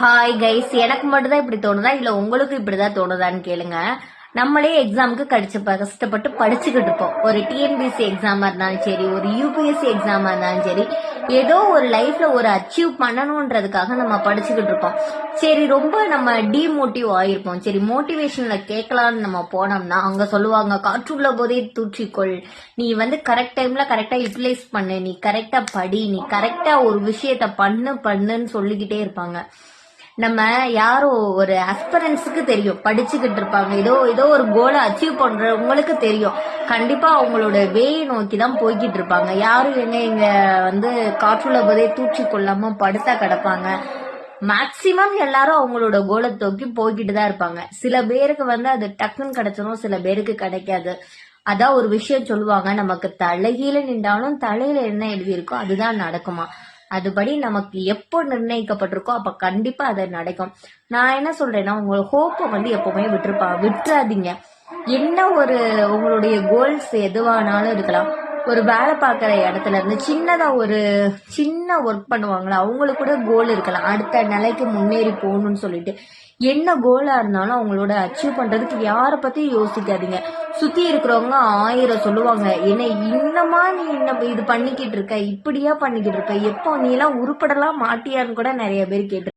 Hi guys எனக்கு மட்டும் தான் இப்படி தோணுதா? இல்ல உங்களுக்கு இப்படிதான் தோணுதான்னு கேளுங்க. நம்மளே எக்ஸாமுக்கு கடிச்சு ப- கஷ்டப்பட்டு படிச்சுக்கிட்டு இருப்போம். ஒரு டிஎன்பிஎஸ்சி எக்ஸாமா இருந்தாலும் சரி ஒரு யூபிஎஸ்சி எக்ஸாமா இருந்தாலும் சரி ஏதோ ஒரு லைஃப்ல ஒரு அச்சீவ் பண்ணணுன்றதுக்காக நம்ம படிச்சுக்கிட்டு இருப்போம். சரி ரொம்ப நம்ம டிமோட்டிவ் ஆயிருப்போம். சரி மோட்டிவேஷன்ல கேட்கலான்னு நம்ம போனோம்னா அவங்க சொல்லுவாங்க காற்றுள்ள போதே தூற்றிக்கொள். நீ வந்து கரெக்ட் டைம்ல கரெக்டா யூட்டிலைஸ் பண்ணு. நீ கரெக்டா படி. நீ கரெக்டா ஒரு விஷயத்த பண்ணு பண்ணுன்னு சொல்லிக்கிட்டே இருப்பாங்க. நம்ம யாரோ ஒரு அஸ்பரன்ஸுக்கு தெரியும். படிச்சுக்கிட்டு இருப்பாங்க. ஏதோ ஏதோ ஒரு கோலை அச்சீவ் பண்றவங்களுக்கு தெரியும். கண்டிப்பா அவங்களோட வேயை நோக்கி தான் போய்கிட்டு இருப்பாங்க. யாரும் எங்க இங்க வந்து காற்றுள்ள போதே தூச்சி கொள்ளாம படுத்தா கிடப்பாங்க. மேக்சிமம் எல்லாரும் அவங்களோட கோலை தூக்கி போய்கிட்டு தான் இருப்பாங்க. சில பேருக்கு வந்து அது டக்குன்னு கிடைச்சிடும் சில பேருக்கு கிடைக்காது. அதான் ஒரு விஷயம் சொல்லுவாங்க. நமக்கு தலைகீழ நின்றாலும் தலையில என்ன எழுதியிருக்கோ அதுதான் நடக்குமா? அதுபடி நமக்கு எப்போ நிர்ணயிக்கப்பட்டிருக்கோ அப்ப கண்டிப்பா அது நடக்கும். நான் என்ன சொல்றேன்னா உங்களோட ஹோப்பை வந்து எப்பவுமே விட்டுருப்பா விட்டுறாதீங்க. என்ன ஒரு உங்களுடைய கோல்ஸ் எதுவானாலும் இருக்கலாம். ஒரு வேலை பார்க்குற இடத்துல இருந்து சின்னதா ஒரு சின்ன ஒர்க் பண்ணுவாங்களா அவங்களுக்கு கூட கோல் இருக்கலாம். அடுத்த நிலைக்கு முன்னேறி போகணும்னு சொல்லிட்டு. என்ன கோலாக இருந்தாலும் அவங்களோட அச்சீவ் பண்ணுறதுக்கு யாரை பற்றியும் யோசிக்காதீங்க. சுத்தி இருக்கிறவங்க ஆயிரம் சொல்லுவாங்க. என்ன இன்னமா நீ இன்னும் இது பண்ணிக்கிட்டு இருக்க? இப்படியா பண்ணிக்கிட்டு இருக்க? எப்போ நீ எல்லாம் உருப்படலாம் மாட்டியான்னு கூட நிறைய பேர் கேட்டு